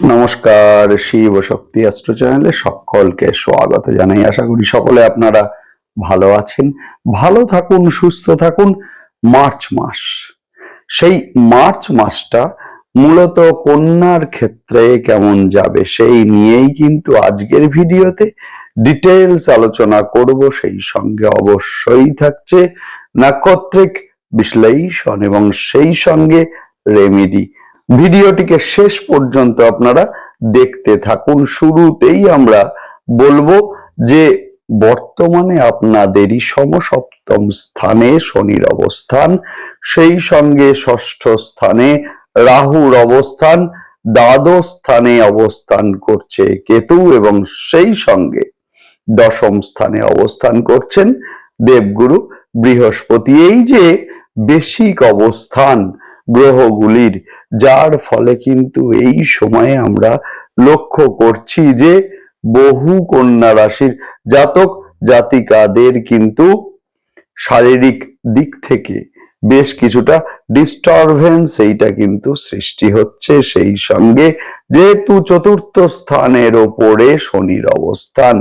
নমস্কার, শিব শক্তি অস্ত্র চ্যানেলে সকলকে স্বাগত জানাই। আশা করি সকলে আপনারা ভালো আছেন। ভালো থাকুন, সুস্থ থাকুন। মার্চ মাস, সেই মার্চ মাসটা মূলত কন্যার ক্ষেত্রে কেমন যাবে সেই নিয়েই কিন্তু আজকের ভিডিওতে ডিটেলস আলোচনা করব। সেই সঙ্গে অবশ্যই থাকছে নাক্ষত্রিক বিশ্লেষণ এবং সেই সঙ্গে রেমেডি। ভিডিওটিকে শেষ পর্যন্ত আপনারা দেখতে থাকুন। শুরুতেই আমরা বলব যে বর্তমানে আপনাদেরই সমসপ্তম স্থানে শনির অবস্থান, সেই সঙ্গে ষষ্ঠ স্থানে রাহুর অবস্থান, দ্বাদশ স্থানে অবস্থান করছে কেতু এবং সেই সঙ্গে দশম স্থানে অবস্থান করছেন দেবগুরু বৃহস্পতি। এই যে বেসিক অবস্থান গ্রহগুলির, যার ফলে কিন্তু এই সময়ে আমরা লক্ষ্য করছি যে বহু কন্যা রাশির জাতক জাতিকাদের কিন্তু শারীরিক দিক থেকে বেশ কিছুটা ডিস্টারবেন্স এইটা কিন্তু সৃষ্টি হচ্ছে সেই সঙ্গে, যেহেতু চতুর্থ স্থানের ওপরে শনির অবস্থান,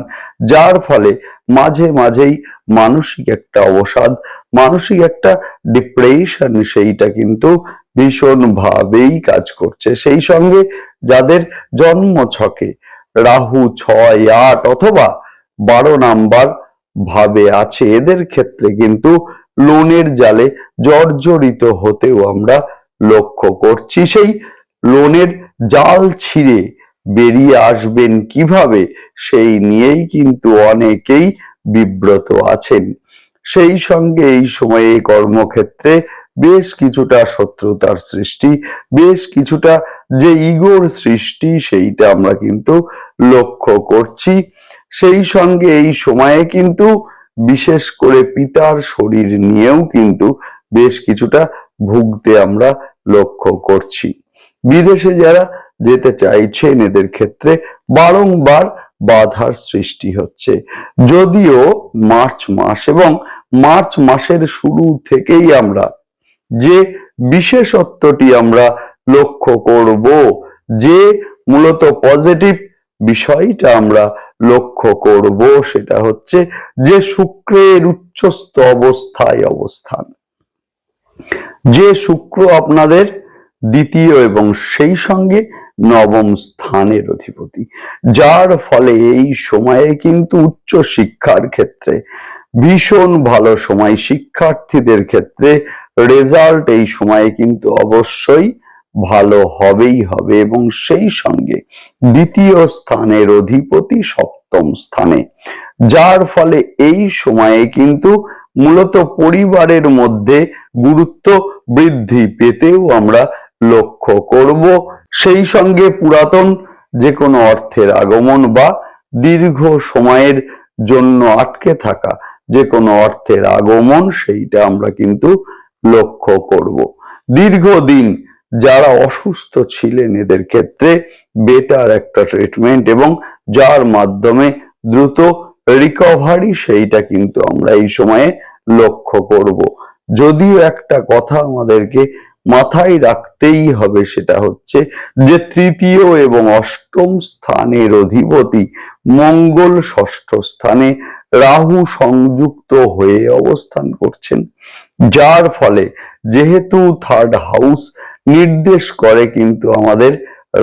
যার ফলে মাঝে মাঝেই মানসিক একটা অবসাদ, মানসিক একটা ডিপ্রেশন সেইটা কিন্তু ভীষণ ভাবেই কাজ করছে। সেই সঙ্গে যাদের জন্ম ছকে রাহু ছয় আট অথবা বারো নাম্বার ভাবে আছে। এদের ক্ষেত্রে কিন্তু লোনের জালে জর্জরিত হতেও আমরা লক্ষ্য করছি। সেই লোনের জাল ছিঁড়ে বেরিয়ে আসবেন কীভাবে, সেই নিয়েই কিন্তু অনেকেই বিব্রত আছেন। সেই সঙ্গে এই সময়ে কর্মক্ষেত্রে বেশ কিছুটা শত্রুতার সৃষ্টি, বেশ কিছুটা যে ইগোর সৃষ্টি, সেইটা আমরা কিন্তু লক্ষ্য করছি। সেই সঙ্গে এই সময়ে কিন্তু বিশেষ করে পিতার শরীর নিয়েও কিন্তু বেশ কিছুটা ভুগতে আমরা লক্ষ্য করছি। বিদেশে যারা যেতে চাইছেন এদের ক্ষেত্রে বারংবার বাধার সৃষ্টি হচ্ছে। যদিও মার্চ মাস এবং মার্চ মাসের শুরু থেকেই আমরা যে বিশেষত্বটি আমরা লক্ষ্য করব, যে মূলত পজিটিভ বিষয়টা আমরা লক্ষ্য করব, সেটা হচ্ছে যে শুক্রের উচ্চস্থ অবস্থায় অবস্থান। যে শুক্র আপনাদের দ্বিতীয় এবং সেই সঙ্গে নবম স্থানের অধিপতি, যার ফলে এই সময়ে কিন্তু উচ্চ শিক্ষার ক্ষেত্রে, ভীষণ ভালো সময় শিক্ষার্থীদের ক্ষেত্রে রেজাল্ট এই সময়ে কিন্তু অবশ্যই ভালো হবেই হবে এবং সেই সঙ্গে দ্বিতীয় স্থানের অধিপতি সপ্তম স্থানে। যার ফলে এই সময়ে কিন্তু মূলত পরিবারের মধ্যে গুরুত্ব বৃদ্ধি পেতেও আমরা লক্ষ্য করব। সেই সঙ্গে পুরাতন যে কোনো অর্থের আগমন বা দীর্ঘ সময়ের জন্য আটকে থাকা যে কোনো অর্থের আগমন সেইটা আমরা কিন্তু লক্ষ্য করব। দীর্ঘদিন যারা অসুস্থ ছিলেন এদের ক্ষেত্রে বেটার একটা ট্রিটমেন্ট এবং যার মাধ্যমে দ্রুত রিকভারি সেইটা কিন্তু আমরা এই সময়ে লক্ষ্য করব। যদিও একটা কথা আমাদেরকে মাথায় রাখতেই হবে সেটা হচ্ছে যে তৃতীয় এবং অষ্টম স্থানের অধিপতি মঙ্গল ষষ্ঠ স্থানে রাহু সংযুক্ত হয়ে অবস্থান করছেন। যার ফলে যেহেতু থার্ড হাউস নির্দেশ করে কিন্তু আমাদের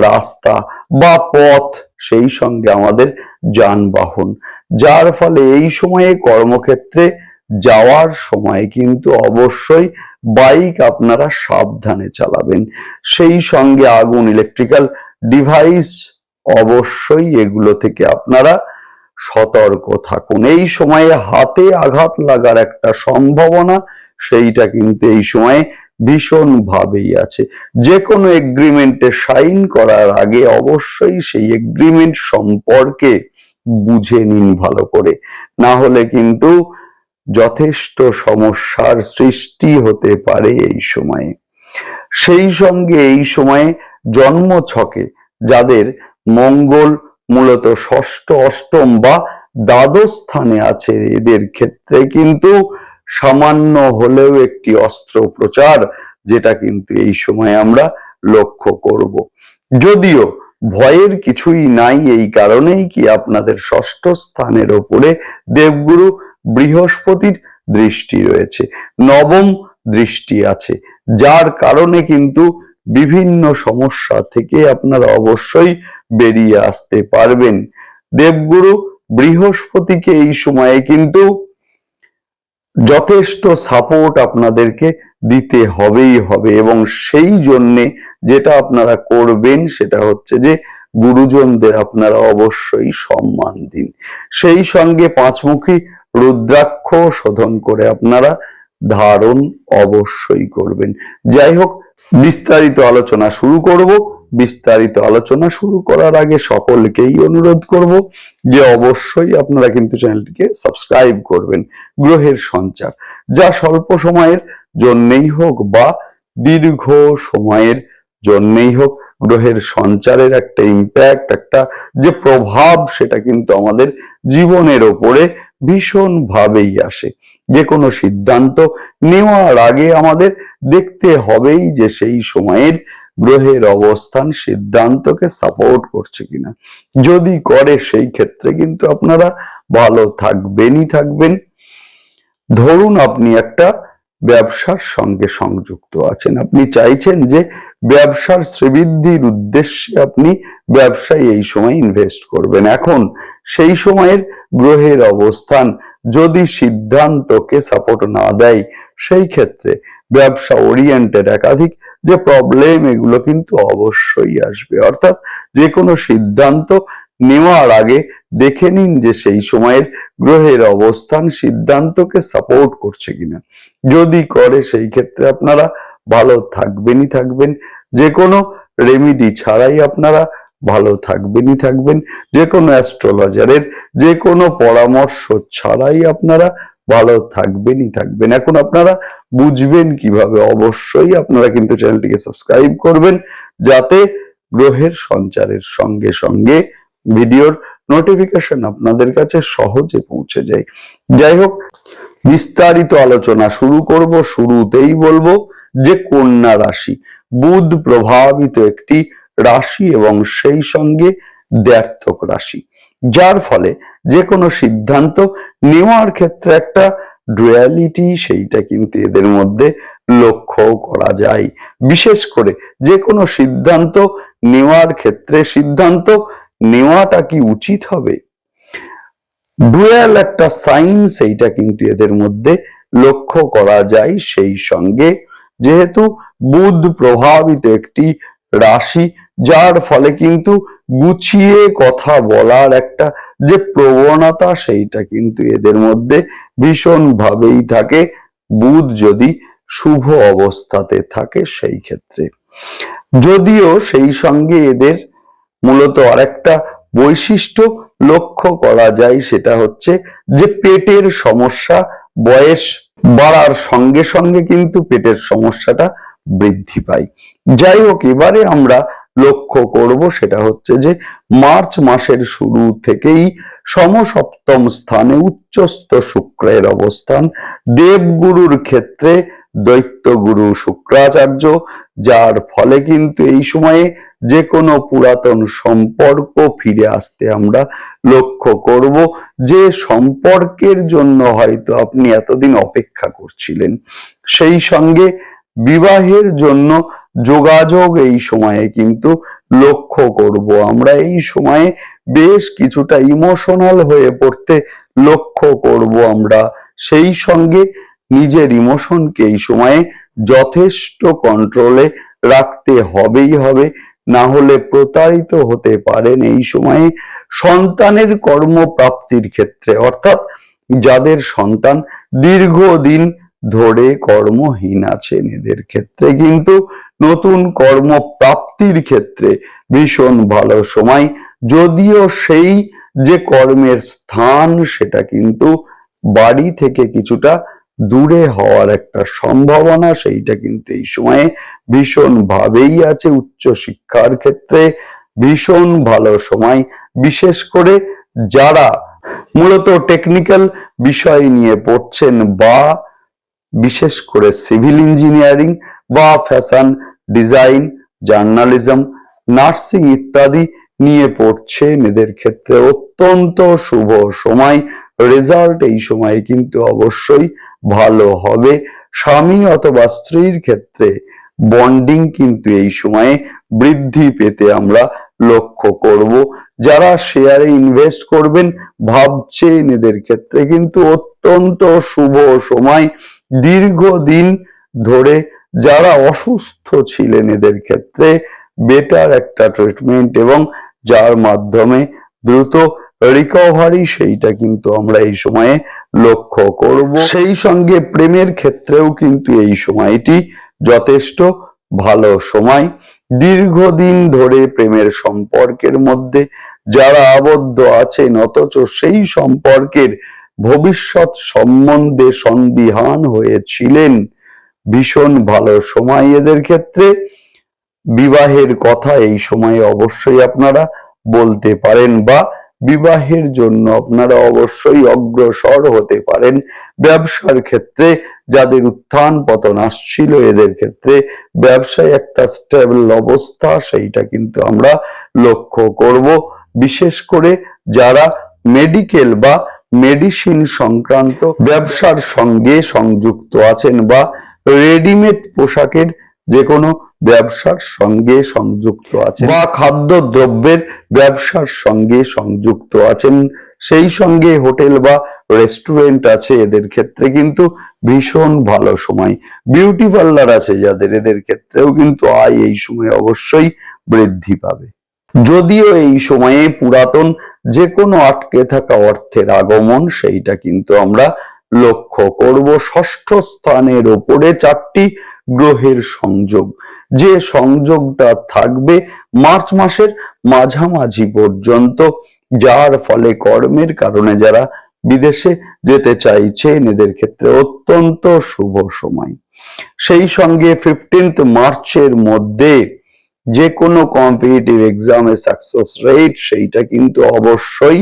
রাস্তা বা পথ সেই সঙ্গে আমাদের যানবাহন। যার ফলে এই সময়ে কর্মক্ষেত্রে যাওয়ার সময় কিন্তু অবশ্যই বাইক আপনারা সাবধানে চালাবেন। সেই সঙ্গে আগুন ইলেকট্রিক্যাল ডিভাইস অবশ্যই এগুলো থেকে আপনারা সতর্ক থাকুন। এই সময়ে হাতে আঘাত লাগার একটা সম্ভাবনা, সেইটা কিন্তু এই সময়ে ভীষণ ভাবেই আছে। যে কোনো এগ্রিমেন্টে সাইন করার আগে অবশ্যই সেই এগ্রিমেন্ট সম্পর্কে বুঝে নিন ভালো করে। না হলে কিন্তু যথেষ্ট সমস্যার সৃষ্টি হতে পারে এই সময়ে। সেই সঙ্গে এই সময়ে জন্ম ছকে যাদের মঙ্গল মূলত ষষ্ঠ, অষ্টম বা দ্বাদশ স্থানে আছে, এদের ক্ষেত্রে কিন্তু সামান্য হলেও একটি অস্ত্র প্রচার যেটা কিন্তু এই সময় আমরা লক্ষ্য করব। যদিও ভয়ের কিছুই নাই এই কারণেই কি আপনাদের ষষ্ঠ স্থানের ওপরে দেবগুরু বৃহস্পতির দৃষ্টি রয়েছে, নবম দৃষ্টি আছে, যার কারণে কিন্তু বিভিন্ন সমস্যা থেকে আপনারা অবশ্যই বেরিয়ে আসতে পারবেন। দেবগুরু বৃহস্পতিকে এই সময়ে কিন্তু যথেষ্ট সাপোর্ট আপনাদেরকে দিতে হবেই হবে এবং সেই জন্যে যেটা আপনারা করবেন সেটা হচ্ছে যে গুরুজনদের আপনারা অবশ্যই সম্মান দিন। সেই সঙ্গে পাঁচমুখী রুদ্রাক্ষ শোধন করে আপনারা ধারণ অবশ্যই করবেন। যাই হোক, বিস্তারিত আলোচনা শুরু করব। বিস্তারিত আলোচনা শুরু করার আগে সকলকেই অনুরোধ করব যে অবশ্যই আপনারা কিন্তু চ্যানেলটিকে সাবস্ক্রাইব করবেন, গ্রহের সঞ্চার। যা স্বল্প সময়ের জন্যেই হোক বা দীর্ঘ সময়ের জন্যেই হোক, গ্রহের সঞ্চারের একটা ইম্প্যাক্ট একটা যে প্রভাব সেটা কিন্তু আমাদের জীবনের ওপরে ভীষণ ভাবেই আসে। যে কোনো সিদ্ধান্ত নেওয়ার আগে আমাদের দেখতে হবেই যে সেই সময়ের গ্রহের অবস্থান সিদ্ধান্তকে সাপোর্ট করছে কিনা। যদি করে সেই ক্ষেত্রে কিন্তু আপনারা ভালো থাকবেনই থাকবেন। ধরুন আপনি একটা ব্যবসার সঙ্গে সংযুক্ত আছেন। আপনি চাইছেন যে ব্যবসার শ্রীবৃদ্ধির উদ্দেশ্যে আপনি ব্যবসায় এই সময় ইনভেস্ট করবেন। এখন সেই সময়ের গ্রহের অবস্থান যদি সিদ্ধান্তকে সাপোর্ট না দেয়, সেই ক্ষেত্রে ব্যবসা ওরিয়েন্টেড একাধিক যে প্রবলেম এগুলো কিন্তু অবশ্যই আসবে। অর্থাৎ যে কোনো সিদ্ধান্ত নেওয়ার আগে দেখে নিন যে সেই সময়ের গ্রহের অবস্থান সিদ্ধান্তকে সাপোর্ট করছে কিনা। যদি করে, সেই ক্ষেত্রে আপনারা ভালো থাকবেনই থাকবেন। যে কোনো রেমিডি ছাড়াই আপনারা ভালো থাকবেনই থাকবেন। যে কোনো অ্যাস্ট্রোলজারের যে কোনো পরামর্শ ছাড়াই আপনারা ভালো থাকবেনই থাকবেন। এখন আপনারা বুঝবেন কীভাবে, অবশ্যই আপনারা কিন্তু চ্যানেলটিকে সাবস্ক্রাইব করবেন, যাতে গ্রহের সঞ্চারের সঙ্গে সঙ্গে ভিডিওর নোটিফিকেশন আপনাদের কাছে সহজে পৌঁছে যায়। যাই হোক, বিস্তারিত আলোচনা শুরু করব, শুরুতেই বলব যে কন্যা রাশি, বুধ প্রভাবিত একটি রাশি এবং সেই সঙ্গে দ্ব্যর্থক রাশি, যার ফলে যে কোনো সিদ্ধান্ত নেওয়ার ক্ষেত্রে একটা ডুয়ালিটি সেইটা কিন্তু এদের মধ্যে লক্ষ্য করা যায়। বিশেষ করে যে কোনো সিদ্ধান্ত নেওয়ার ক্ষেত্রে সিদ্ধান্ত নেওয়াটা কি উচিত হবে? ডুয়াল একটা সাইন সেইটা কিন্তু এদের মধ্যে লক্ষ্য করা যায় সেই সঙ্গে। যেহেতু বুধ প্রভাবিত একটি রাশি, যার ফলে কিন্তু গুছিয়ে কথা বলার একটা যে প্রবণতা সেইটা কিন্তু এদের মধ্যে ভীষণ ভাবেই থাকে। বুধ যদি শুভ অবস্থাতে থাকে সেই ক্ষেত্রে। যদিও সেই সঙ্গে এদের মূলত আরেকটা বৈশিষ্ট্য লক্ষ্য করা যায় সেটা হচ্ছে যে পেটের সমস্যা বয়স বাড়ার সঙ্গে সঙ্গে কিন্তু পেটের সমস্যাটা বৃদ্ধি পায়। যাই হোক, এবারে আমরা লক্ষ্য করব সেটা হচ্ছে যে মার্চ মাসের শুরু থেকেই সমসপ্তম স্থানে উচ্চস্থ শুক্রের অবস্থান। দেবগুরুর ক্ষেত্রে দৈত্যগুরু শুক্রাচার্য, যার ফলে কিন্তু এই সময়ে যে কোনো পুরাতন সম্পর্ক ফিরে আসতে আমরা লক্ষ্য করব। যে সম্পর্কের জন্য হয়তো আপনি এতদিন অপেক্ষা করছিলেন, সেই সঙ্গে বিবাহের জন্য যোগাযোগ এই সময়ে কিন্তু লক্ষ্য করব। আমরা এই সময়ে বেশ কিছুটা ইমোশনাল হয়ে পড়তে লক্ষ্য করব আমরা। সেই সঙ্গে নিজের ইমোশনকে এই সময়ে যথেষ্ট কন্ট্রোলে রাখতে হবেই হবে। না হলে প্রতারিত হতে পারেন এই সময়ে সন্তানের কর্মপ্রাপ্তির ক্ষেত্রে। অর্থাৎ যাদের সন্তান দীর্ঘদিন ধরে কর্মহীন আছেন, এদের ক্ষেত্রে কিন্তু নতুন কর্মপ্রাপ্তির ক্ষেত্রে ভীষণ ভালো সময়। যদিও সেই যে কর্মের স্থান, সেটা কিন্তু বাড়ি থেকে কিছুটা দূরে হওয়ার একটা সম্ভাবনা, সেইটা কিন্তু এই সময়ে ভীষণ ভাবেই আছে উচ্চ শিক্ষার ক্ষেত্রে। ভীষণ ভালো সময়, বিশেষ করে যারা মূলত টেকনিক্যাল বিষয় নিয়ে পড়ছেন বা বিশেষ করে সিভিল ইঞ্জিনিয়ারিং বা ফ্যাশন ডিজাইন জার্নালিজম নার্সিং ইত্যাদি নিয়ে পড়ছেন, এদের ক্ষেত্রে অত্যন্ত শুভ সময়। রেজাল্ট এই সময় কিন্তু অবশ্যই ভালো হবে। স্বামী অথবা স্ত্রীর ক্ষেত্রে বন্ডিং কিন্তু এই সময়ে বৃদ্ধি পেতে আমরা লক্ষ্য করব। যারা শেয়ারে ইনভেস্ট করবেন ভাবছেন এদের ক্ষেত্রে কিন্তু অত্যন্ত শুভ সময়। দীর্ঘদিন ধরে যারা অসুস্থ ছিলেন এদের ক্ষেত্রে বেটার একটা ট্রিটমেন্ট এবং যার মাধ্যমে দ্রুত রিকভারি সেইটা কিন্তু আমরা এই সময়ে লক্ষ্য করব। সেই সঙ্গে প্রেমের ক্ষেত্রেও কিন্তু এই সময়টি যথেষ্ট ভালো সময়। দীর্ঘদিন ধরে প্রেমের সম্পর্কের মধ্যে যারা আবদ্ধ আছেন, অথচ সেই সম্পর্কের ভবিষ্যৎ সম্বন্ধে সন্দিহান হয়েছিলেন ভীষণ ভালো সময় এদের ক্ষেত্রে। বিবাহের কথা এই সময়ে অবশ্যই আপনারা বলতে পারেন বা বিবাহের জন্য আপনারা অবশ্যই অগ্রসর হতে পারেন ব্যবসার ক্ষেত্রে। যাদের উত্থান পতন আসছিল, এদের ক্ষেত্রে ব্যবসায় একটা স্টেবল অবস্থা, সেইটা কিন্তু আমরা লক্ষ্য করব। বিশেষ করে যারা মেডিকেল বা মেডিসিন সংক্রান্ত ব্যবসার সঙ্গে সংযুক্ত আছেন বা রেডিমেড পোশাকের যে কোনো ব্যবসার সঙ্গে সংযুক্ত আছেন বা খাদ্য দ্রব্যের ব্যবসার সঙ্গে সংযুক্ত আছেন, সেই সঙ্গে হোটেল বা রেস্টুরেন্ট আছে এদের ক্ষেত্রে কিন্তু ভীষণ ভালো সময়। বিউটি পার্লার আছে যাদের, এদের ক্ষেত্রেও কিন্তু আয় এই সময় অবশ্যই বৃদ্ধি পাবে। যদিও এই সময়ে পুরাতন যে কোনো আটকে থাকা অর্থের আগমন, সেইটা কিন্তু আমরা লক্ষ্য করব ষষ্ঠ স্থানের ওপরে চারটি গ্রহের সংযোগ। যে সংযোগটা থাকবে মার্চ মাসের মাঝামাঝি পর্যন্ত, যার ফলে কর্মের কারণে যারা বিদেশে যেতে চাইছেন এদের ক্ষেত্রে অত্যন্ত শুভ সময়। সেই সঙ্গে ফিফটিন্থ মার্চের মধ্যে যে কোনো কম্পিটিটিভ এক্সামে সাকসেস রেট সেইটা কিন্তু অবশ্যই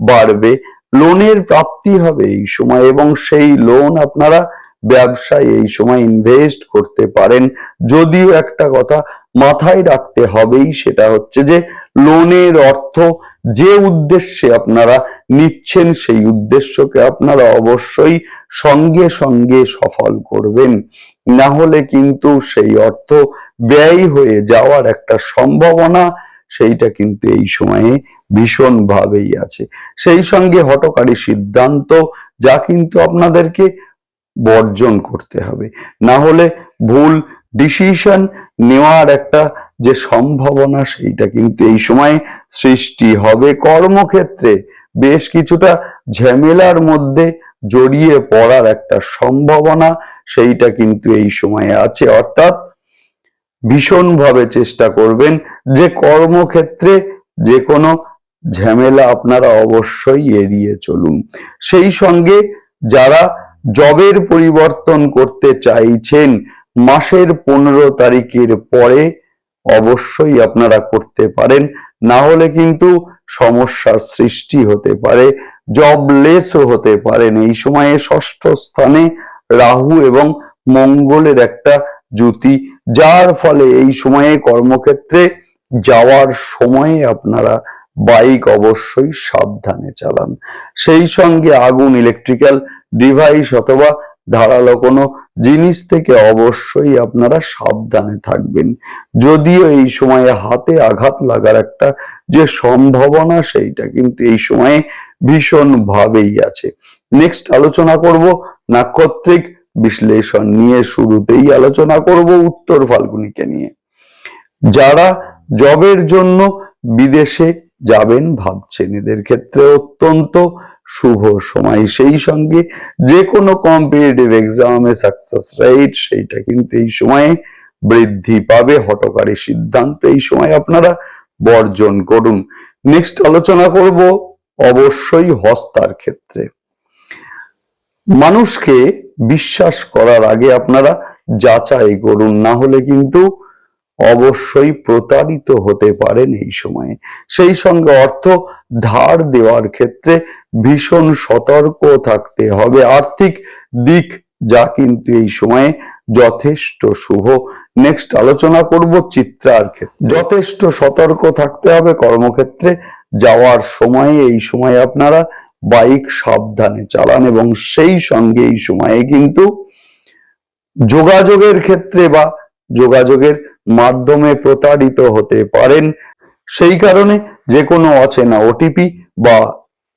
বাড়বে। লোনের প্রাপ্তি হবে এই সময় এবং সেই লোন আপনারা ব্যবসায় এই সময় ইনভেস্ট করতে পারেন। যদিও একটা কথা মাথায় রাখতে হবেই, সেটা হচ্ছে যে লোনের অর্থ যে উদ্দেশ্যে আপনারা নিচ্ছেন, সেই উদ্দেশ্যকে আপনারা অবশ্যই সঙ্গে সঙ্গে সফল করবেন। না হলে কিন্তু সেই অর্থ ব্যয় হয়ে যাওয়ার একটা সম্ভাবনা সেইটা কিন্তু এই সময়ে ভীষণ ভাবেই আছে। সেই সঙ্গে হটকারী সিদ্ধান্ত যা কিন্তু আপনাদেরকে বর্জন করতে হবে। না হলে ভুল ডিসিশন নেওয়ার একটা যে সম্ভাবনা সেইটা কিন্তু এই সময় সৃষ্টি হবে। কর্মক্ষেত্রে বেশ কিছুটা ঝামেলার মধ্যে জড়িয়ে পড়ার একটা সম্ভাবনা সেইটা কিন্তু এই সময়ে আছে। অর্থাৎ ভীষণভাবে চেষ্টা করবেন যে কর্মক্ষেত্রে যে কোনো ঝামেলা আপনারা অবশ্যই এড়িয়ে চলুন। সেই সঙ্গে যারা জবের পরিবর্তন করতে চাইছেন, মাসের পনেরো তারিখের পরে অবশ্যই আপনারা করতে পারেন। না হলে কিন্তু সমস্যার সৃষ্টি হতে পারে, জবলেসও হতে পারেন এই সময়ে ষষ্ঠ স্থানে রাহু এবং মঙ্গলের একটা জুতি যার ফলে এই সময়ে কর্মক্ষেত্রে যাওয়ার সময়ে আপনারা বাইক অবশ্যই সাবধানে চালান। সেই সঙ্গে আগুন ইলেকট্রিক্যাল ডিভাইস অথবা ধারালো কোনো জিনিস থেকে অবশ্যই আপনারা সাবধানে থাকবেন। যদিও এই সময়ে হাতে আঘাত লাগার একটা যে সম্ভাবনা, সেইটা কিন্তু এই সময়ে ভীষণ ভাবেই আছে। নেক্সট আলোচনা করব নাক্ষত্রিক বিশ্লেষণ নিয়ে শুরুতেই আলোচনা করব উত্তর ফাল্গুনিকে নিয়ে। যারা জবের জন্য বিদেশে যাবেন ভাবছেন, এদের ক্ষেত্রে অত্যন্ত শুভ সময়। সেই সঙ্গে যে কোনো কম্পিটিটিভ এক্সামে সাকসেস রেট সেইটা কিন্তু এই সময়ে বৃদ্ধি পাবে। হটকারী সিদ্ধান্ত এই সময় আপনারা বর্জন করুন। নেক্সট আলোচনা করব অবশ্যই হস্তার ক্ষেত্রে। মানুষকে বিশ্বাস করার আগে আপনারা যাচাই করুন, না হলে কিন্তু অবশ্যই প্রতারিত হতে পারেন এই সময়ে। সেই সঙ্গে অর্থ ধার দেওয়ার ক্ষেত্রে ভীষণ সতর্ক থাকতে হবে। আর্থিক দিক যা কিন্তু এই সময়ে যথেষ্ট শুভ। নেক্সট আলোচনা করব চিত্রার ক্ষেত্রে। যথেষ্ট সতর্ক থাকতে হবে কর্মক্ষেত্রে। যাওয়ার সময়ে এই সময়ে আপনারা বাইক সাবধানে চালান এবং সেই সঙ্গে এই সময়ে কিন্তু যোগাযোগের ক্ষেত্রে বা যোগাযোগের মাধ্যমে প্রতারিত হতে পারেন। সেই কারণে যে কোনো অচেনা ওটিপি বা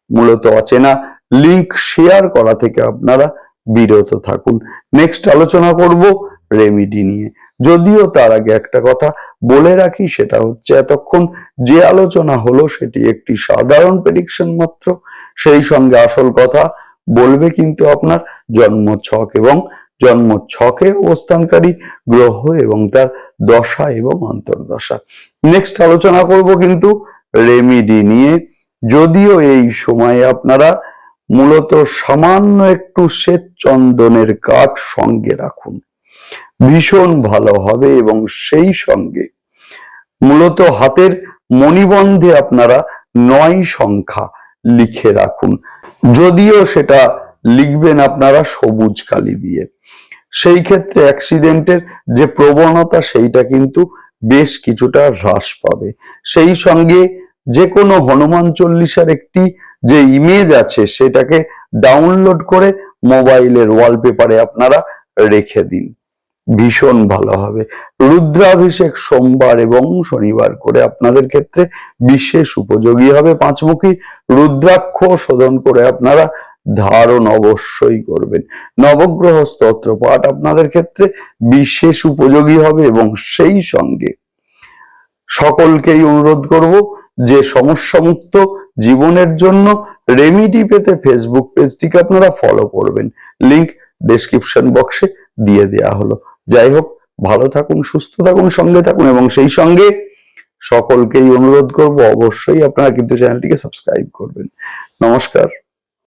মূলত অচেনা লিংক শেয়ার করা থেকে আপনারা বিরত থাকুন। নেক্সট আলোচনা করব রেমিডি নিয়ে। যদিও তার আগে একটা কথা বলে রাখি, সেটা হচ্ছে এতক্ষণ যে আলোচনা হলো সেটি একটি সাধারণ প্রেডিকশন মাত্র। সেই সঙ্গে আসল কথা বলবে কিন্তু আপনার জন্ম ছক এবং জন্ম ছকে অবস্থানকারী গ্রহ এবং তার দশা এবং অন্তর্দশা। নেক্সট আলোচনা করব কিন্তু রেমিডি নিয়ে। যদিও এই সময়ে আপনারা মূলত সামান্য একটু শ্বেত চন্দনের কাঠ সঙ্গে রাখুন। ভীষণ ভালো হবে এবং সেই সঙ্গে মূলত হাতের মণিবন্ধে আপনারা নয় সংখ্যা লিখে রাখুন। যদিও সেটা লিখবেন আপনারা সবুজ কালি দিয়ে। সেই ক্ষেত্রে অ্যাক্সিডেন্টের যে প্রবণতা, সেইটা কিন্তু বেশ কিছুটা হ্রাস পাবে। সেই সঙ্গে যে কোনো হনুমান চল্লিশার একটি যে ইমেজ আছে, সেটাকে ডাউনলোড করে মোবাইলের ওয়ালপেপারে আপনারা রেখে দিন। ভীষণ ভালো হবে। রুদ্রাভিষেক সোমবার এবং শনিবার করে আপনাদের ক্ষেত্রে বিশেষ উপযোগী হবে। পাঁচমুখী রুদ্রাক্ষ শোধন করে আপনারা ধারণ অবশ্যই করবেন। নবগ্রহ স্তোত্র পাঠ আপনাদের ক্ষেত্রে বিশেষ উপযোগী হবে এবং সেই সঙ্গে সকলকেই অনুরোধ করব যে সমস্যামুক্ত জীবনের জন্য রেমিডি পেতে ফেসবুক পেজটিকে আপনারা ফলো করবেন। লিংক ডেসক্রিপশন বক্সে দিয়ে দেয়া হলো। যাই হোক, ভালো থাকুন, সুস্থ থাকুন, সঙ্গে থাকুন এবং সেই সঙ্গে সকলকেই অনুরোধ করব, অবশ্যই আপনারা কিন্তু চ্যানেলটিকে সাবস্ক্রাইব করবেন। নমস্কার।